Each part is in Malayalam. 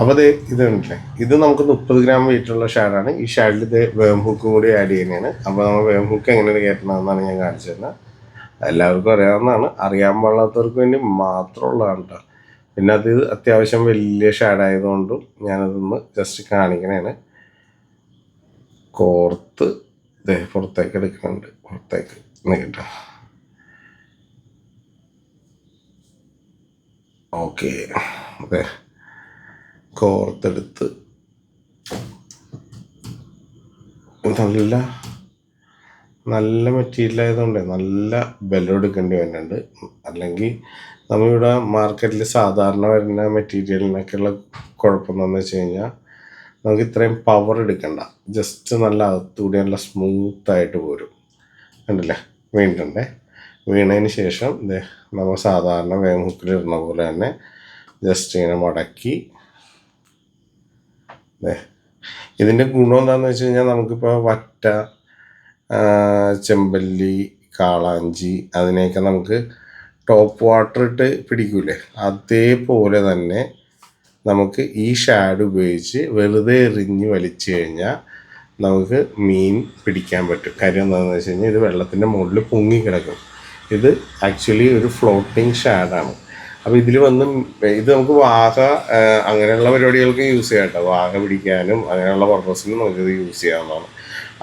അപ്പോൾ ഇത് ഇത് ഉണ്ടല്ലേ ഇത് നമുക്ക് മുപ്പത് ഗ്രാം വെയിറ്റുള്ള ഷാഡാണ് ഈ ഷാഡിൽ ഇത് വേം ഹുക്ക് കൂടി ആഡ് ചെയ്യുന്നതാണ്. അപ്പോൾ നമ്മൾ വേം ഹുക്ക് എങ്ങനെയാണ് കയറ്റണമെന്നാണ് ഞാൻ കാണിച്ചു തരുന്നത് എല്ലാവർക്കും അറിയാവുന്നതാണ്. അറിയാൻ പാടാത്തവർക്ക് വേണ്ടി മാത്രമുള്ളതാണ് കേട്ടോ പിന്നെ അത് അത്യാവശ്യം വലിയ ഷാഡായതുകൊണ്ടും ഞാനതൊന്ന് ജസ്റ്റ് കാണിക്കണേണ്. കോർത്ത് ദേ പുറത്തേക്ക് എടുക്കുന്നുണ്ട്. പുറത്തേക്ക് കേട്ടോ. ഓക്കെ. അതെ കോർത്തെടുത്ത്. നല്ല നല്ല മെറ്റീരിയൽ ആയതുകൊണ്ട് നല്ല ബലം എടുക്കേണ്ടി വരുന്നുണ്ട്. അല്ലെങ്കിൽ നമ്മളിവിടെ മാർക്കറ്റിൽ സാധാരണ വരുന്ന മെറ്റീരിയലിനൊക്കെയുള്ള കുഴപ്പം എന്താണെന്ന് വെച്ച് കഴിഞ്ഞാൽ നമുക്ക് ഇത്രയും പവർ എടുക്കണ്ട. ജസ്റ്റ് നല്ല അകത്തുകൂടി നല്ല സ്മൂത്തായിട്ട് പോരും. കണ്ടില്ലേ? വീണിട്ടുണ്ടേ വീണതിന് ശേഷം നമ്മൾ സാധാരണ വേം ഹുക്കിലിടുന്ന പോലെ തന്നെ ജസ്റ്റ് ഇങ്ങനെ മടക്കി ഇതിന്റെ ഗുണം എന്താണെന്ന് വെച്ച് കഴിഞ്ഞാൽ നമുക്കിപ്പോൾ വറ്റ ചെമ്പല്ലി കാളാഞ്ചി അതിനെയൊക്കെ നമുക്ക് ടോപ്പ് വാട്ടർ ഇട്ട് പിടിക്കൂലേ? അതേപോലെ തന്നെ നമുക്ക് ഈ ഷാഡ് ഉപയോഗിച്ച് വെറുതെ എറിഞ്ഞ് വലിച്ചു കഴിഞ്ഞാൽ നമുക്ക് മീൻ പിടിക്കാൻ പറ്റും. കാര്യം എന്താണെന്ന് വെച്ച് കഴിഞ്ഞാൽ ഇത് വെള്ളത്തിന്റെ മുകളിൽ പൊങ്ങി കിടക്കും. ഇത് ആക്ച്വലി ഒരു ഫ്ലോട്ടിങ് ഷാഡാണ് അപ്പോൾ ഇതിൽ വന്ന് ഇത് നമുക്ക് വാഹ അങ്ങനെയുള്ള പരിപാടികൾക്ക് യൂസ് ചെയ്യാം കേട്ടോ. വാഹ പിടിക്കാനും അങ്ങനെയുള്ള പർപ്പസിനും നമുക്കിത് യൂസ് ചെയ്യാവുന്നതാണ്.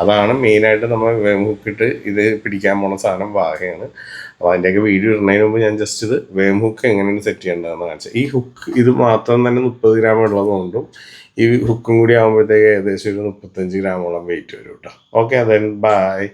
അതാണ് മെയിനായിട്ട് നമ്മൾ വേമുക്കിട്ട് ഇത് പിടിക്കാൻ പോണ സാധനം വാഹയാണ്. അപ്പോൾ അതിന്റെയൊക്കെ വീഡിയോ ഇടുന്നതിന് മുമ്പ് ഞാൻ ജസ്റ്റ് ഇത് വേം ഹുക്ക് എങ്ങനെയാണ് സെറ്റ് ചെയ്യേണ്ടതെന്ന് കാണിച്ചത് ഈ ഹുക്ക് ഇത് മാത്രം തന്നെ മുപ്പത് ഗ്രാം ഉള്ളതുകൊണ്ടും ഈ ഹുക്കും കൂടി ആകുമ്പോഴത്തേക്ക് ഏകദേശം ഒരു മുപ്പത്തഞ്ച് ഗ്രാമോളം വെയിറ്റ് വരും കേട്ടോ. ഓക്കെ അതെ ബൈ